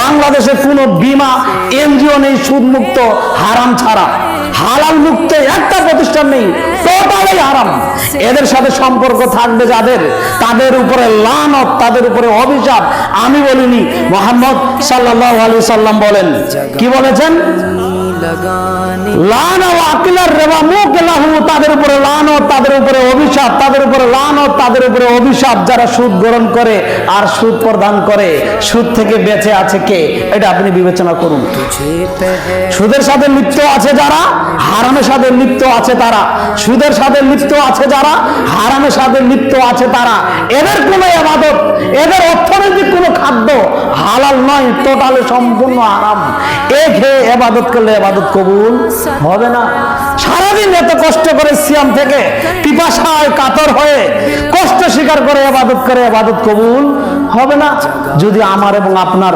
বাংলাদেশে কোনো বিমা এনজিও নেই সুদ মুক্ত হারাম ছাড়া। হালাল মুক্ত একটা প্রতিষ্ঠান নেই টোটালি হারাম। এদের সাথে সম্পর্ক থাকবে যাদের? তাদের উপরে লানত তাদের উপরে অভিশাপ। আমি বলিনি মোহাম্মদ সাল্লাহ আলি সাল্লাম বলেন। কি বলেছেন? লানা ও আকিলার রেবা মুখ তাদের উপরে, লানত তাদের উপরে অভিশাপ, তাদের উপরে লানত তাদের উপরে অভিশাপ। যারা সুদ গ্রহণ করে আর সুদ প্রদান করে, সুদ থেকে বেঁচে আছে কে? এটা আপনি বিবেচনা করুন। সুদের সাথে লিপ্ত আছে যারা, হারামের সাথে লিপ্ত আছে তারা। সুদের সাথে লিপ্ত আছে যারা, হারামের সাথে লিপ্ত আছে তারা। এদের কোনো আবাদত এদের হালাল নয়, টোটালে সম্পূর্ণ আরাম এ খেয়ে এবাদত করলে এবাদত কবুল হবে না? সারাদিন এত কষ্ট করে সিয়াম থেকে পিপাসায় কাতর হয়ে কষ্ট স্বীকার করে এবাদত করে এবাদত কবুল হবে না। যদি আমার এবং আপনার